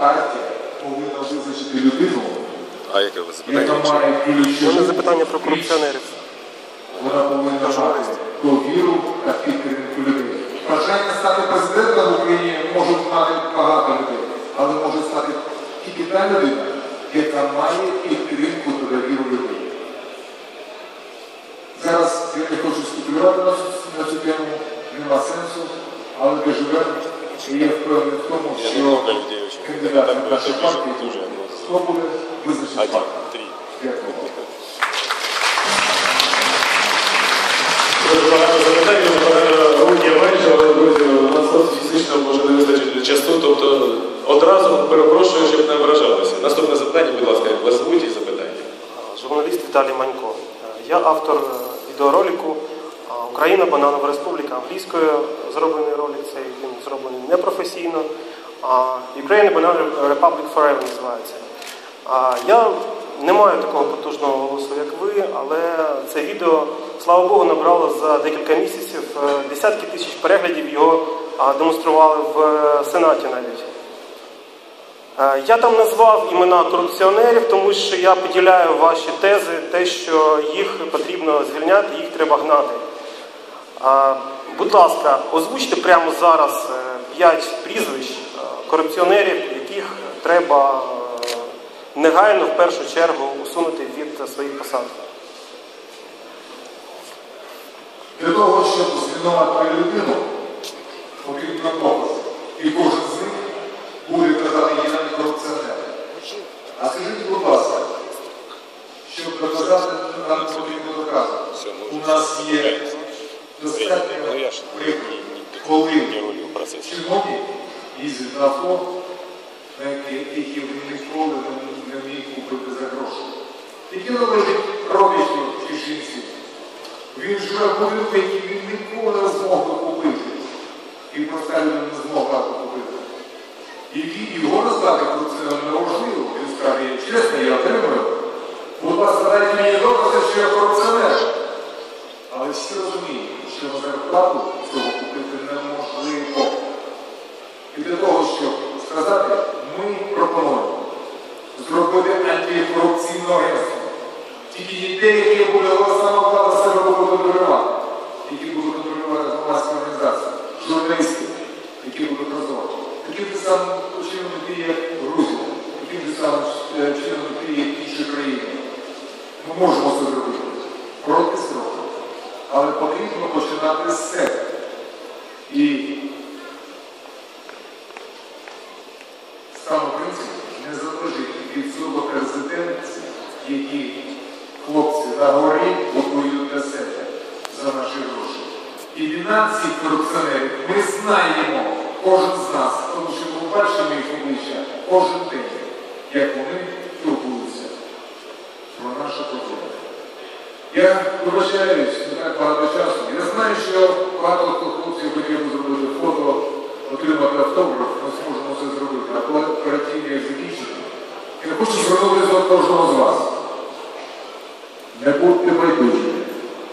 партія повинна визначити людину, А яке ви яка запитання? має У мене ключову запитання про корупціонерів. Вона повинна мати довіру та підтримку людей. Бажання стати президентом в Україні можуть мати багато людей, але може стати тільки та людина, яка має підтримку та довіру людей. Зараз я не хочу спекулювати на цю, тему, нема сенсу, але ми живемо і я впевнений в тому, що кандидат від нашої партії дуже, хто буде визначити Один, три. Дякую. Дуже багато запитань, е, руки менше, але друзі, у нас просто фізично може не вистачити часу, тобто одразу перепрошую, щоб не ображалися. Наступне запитання, будь ласка, вас звуть і запитання. Журналіст Віталій Манько. Я автор е, відеоролику Україна Бананова Республіка англійською зроблений ролик, цей він зроблений непрофесійно. Ukraine Banana Republic Forever називається. Я не маю такого потужного голосу, як ви, але це відео, слава Богу, набрало за декілька місяців е, десятки тисяч переглядів. Його демонстрували в е, Сенаті навіть. Е, Я там назвав імена корупціонерів, тому що я поділяю ваші тези, те, що їх потрібно звільняти, їх треба гнати. Е, Будь ласка, озвучте прямо зараз е, п'ять прізвищ е, корупціонерів, яких треба е, негайно в першу чергу усунути від своїх посад. Для того, щоб звинувати людину, потрібно доказ. І кожен з них буде казати, я не корупціонер. А скажіть, будь ласка, щоб доказати, нам не потрібно доказувати. У нас є достатньо Ну, я ж прикладів, не коли рулю в процесі. чиновник їздить на авто, на які він ніколи не- міг купити за гроші. Які належить родичу в Чеченці. Він живе в будинку, який він ніколи не змог купити. І просто людина не змогла купити. І його роздати про це неможливо. Він скаже, чесно, я отримую. Будь ласка, дайте мені докази, що я корупціонер. Але всі розуміють, на зарплату цього купити неможливо. І для того, щоб сказати, ми пропонуємо зробити антикорупційне агентство. Тільки не те, яке буде сама влада себе буде контролювати, які будуть контролювати громадські організації, журналісти, які будуть прозорі. Таким же самим чином як Грузія, таким же самим е, чином як інші країни. Ми можемо це зробити. Але потрібно починати з себе. І саме принцип не залежить від цього президентів, які хлопці на горі готують для себе за наші гроші. І вина цих корупціонерів ми знаємо, кожен з нас, тому що ми бачимо їх обличчя кожен день, як вони турбуються про наші проблеми. Я вибачаюсь, не так багато часу. Я знаю, що багато хто хлопців хотів би зробити фото, отримати автограф, ми зможемо це зробити. А коли операційні закінчити, я хочу звернутися до кожного з вас. Не будьте